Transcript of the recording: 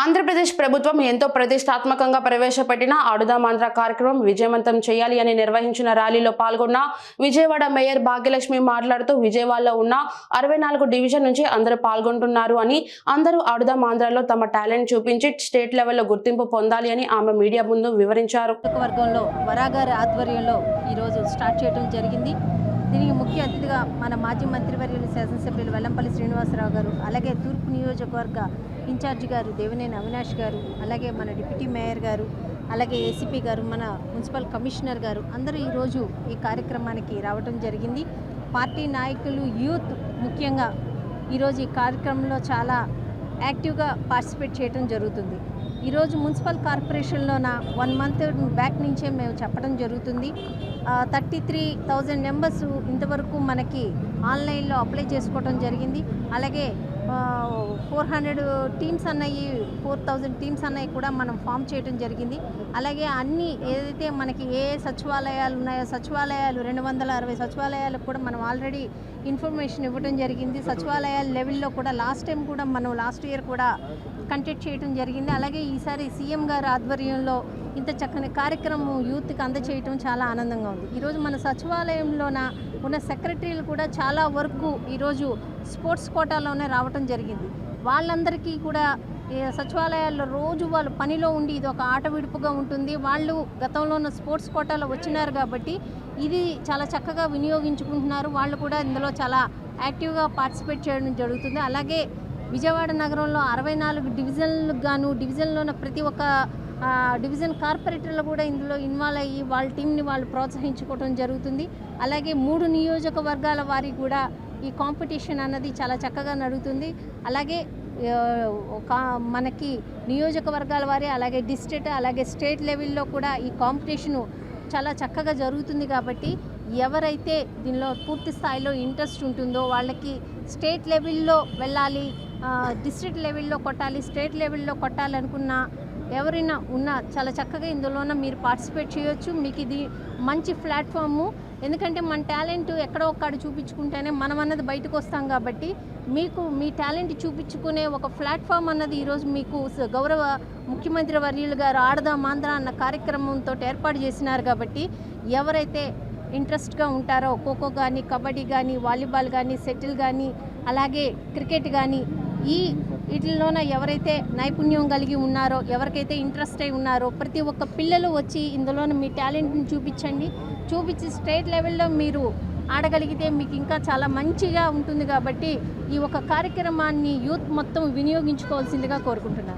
ఆంధ్రప్రదేశ్ ప్రభుత్వం ఎంతో ప్రతిష్టాత్మకంగా ప్రవేశపెట్టిన ఆడుదామాంధ్ర కార్యక్రమం విజయవంతం చేయాలి అని నిర్వహించిన ర్యాలీలో పాల్గొన్న విజయవాడ మేయర్ భాగ్యలక్ష్మి మాట్లాడుతూ విజయవాడలో ఉన్న అరవై నాలుగు డివిజన్ నుంచి అందరూ పాల్గొంటున్నారు అని అందరూ ఆడుదామాంధ్రలో తమ టాలెంట్ చూపించి స్టేట్ లెవెల్లో గుర్తింపు పొందాలి అని ఆమె మీడియా ముందు వివరించారు. నియోజకవర్గంలో వరాగారి ఆధ్వర్యంలో ఈరోజు స్టార్ట్ చేయడం జరిగింది. దీనికి ముఖ్య అతిథిగా మన మాజీ మంత్రివర్యులు శాసనసభ్యులు వెల్లంపల్లి శ్రీనివాసరావు గారు అలాగే తూర్పు నియోజకవర్గ ఇన్ఛార్జ్ గారు దేవినేని అవినాష్ గారు అలాగే మన డిప్యూటీ మేయర్ గారు అలాగే ఏసీపీ గారు మన మున్సిపల్ కమిషనర్ గారు అందరూ ఈరోజు ఈ కార్యక్రమానికి రావడం జరిగింది. పార్టీ నాయకులు యూత్ ముఖ్యంగా ఈరోజు ఈ కార్యక్రమంలో చాలా యాక్టివ్గా పార్టిసిపేట్ చేయడం జరుగుతుంది. ఈరోజు మున్సిపల్ కార్పొరేషన్లోన వన్ మంత్ బ్యాక్ నుంచే మేము చెప్పడం జరుగుతుంది. థర్టీ త్రీ థౌజండ్ మెంబర్స్ ఇంతవరకు మనకి ఆన్లైన్లో అప్లై చేసుకోవడం జరిగింది. అలాగే ఫోర్ హండ్రెడ్ టీమ్స్ అన్నవి ఫోర్ థౌజండ్ టీమ్స్ అన్నవి కూడా మనం ఫామ్ చేయడం జరిగింది. అలాగే అన్ని ఏదైతే మనకి ఏ ఏ సచివాలయాలు ఉన్నాయో సచివాలయాలు రెండు వందల అరవై సచివాలయాలకు కూడా మనం ఆల్రెడీ ఇన్ఫర్మేషన్ ఇవ్వడం జరిగింది. సచివాలయాల లెవెల్లో కూడా లాస్ట్ టైం కూడా మనం లాస్ట్ ఇయర్ కూడా కంటెక్ట్ చేయడం జరిగింది. అలాగే ఈసారి సీఎం గారి ఆధ్వర్యంలో ఇంత చక్కని కార్యక్రమం యూత్కి అందచేయటం చాలా ఆనందంగా ఉంది. ఈరోజు మన సచివాలయంలోన ఉన్న సెక్రటరీలు కూడా చాలా వరకు ఈరోజు స్పోర్ట్స్ కోటాలోనే రావటం జరిగింది. వాళ్ళందరికీ కూడా ఈ సచివాలయాల్లో రోజు వాళ్ళు పనిలో ఉండి ఇది ఒక ఆట విడుపుగా ఉంటుంది. వాళ్ళు గతంలో ఉన్న స్పోర్ట్స్ కోటాలో వచ్చినారు కాబట్టి ఇది చాలా చక్కగా వినియోగించుకుంటున్నారు. వాళ్ళు కూడా ఇందులో చాలా యాక్టివ్గా పార్టిసిపేట్ చేయడం జరుగుతుంది. అలాగే విజయవాడ నగరంలో అరవై నాలుగు డివిజన్లకు గాను డివిజన్లో ఉన్న ప్రతి ఒక్క డివిజన్ కార్పొరేటర్లు కూడా ఇందులో ఇన్వాల్వ్ అయ్యి వాళ్ళ టీంని వాళ్ళు ప్రోత్సహించుకోవడం జరుగుతుంది. అలాగే మూడు నియోజకవర్గాల వారి కూడా ఈ కాంపిటీషన్ అన్నది చాలా చక్కగా నడుగుతుంది. అలాగే ఒక మనకి నియోజకవర్గాల వారి అలాగే డిస్ట్రిక్ట్ అలాగే స్టేట్ లెవెల్లో కూడా ఈ కాంపిటీషను చాలా చక్కగా జరుగుతుంది కాబట్టి ఎవరైతే దీనిలో పూర్తి స్థాయిలో ఇంట్రెస్ట్ ఉంటుందో వాళ్ళకి స్టేట్ లెవెల్లో వెళ్ళాలి డిస్ట్రిక్ట్ లెవెల్లో కొట్టాలి స్టేట్ లెవెల్లో కొట్టాలనుకున్న ఎవరైనా ఉన్నా చాలా చక్కగా ఇందులోన మీరు పార్టిసిపేట్ చేయొచ్చు. మీకు ఇది మంచి ప్లాట్ఫాము ఎందుకంటే మన టాలెంట్ ఎక్కడో ఒక్కడ చూపించుకుంటేనే మనం అన్నది బయటకు వస్తాం కాబట్టి మీకు మీ టాలెంట్ చూపించుకునే ఒక ప్లాట్ఫామ్ అన్నది ఈరోజు మీకు స- గౌరవ ముఖ్యమంత్రి వర్యులు గారు ఆడదాం ఆంధ్ర అన్న కార్యక్రమంతో ఏర్పాటు చేసినారు కాబట్టి ఎవరైతే ఇంట్రెస్ట్గా ఉంటారో ఖోఖో కానీ కబడ్డీ కానీ వాలీబాల్ కానీ సెటిల్ కానీ అలాగే క్రికెట్ కానీ ఈ వీటిల్లోన ఎవరైతే నైపుణ్యం కలిగి ఉన్నారో ఎవరికైతే ఇంట్రెస్ట్ అయి ఉన్నారో ప్రతి ఒక్క పిల్లలు వచ్చి ఇందులోన మీ టాలెంట్ని చూపించండి. చూపించి స్టేట్ లెవెల్లో మీరు ఆడగలిగితే మీకు ఇంకా చాలా మంచిగా ఉంటుంది కాబట్టి ఈ ఒక కార్యక్రమాన్ని యూత్ మొత్తం వినియోగించుకోవాల్సిందిగా కోరుకుంటున్నాను.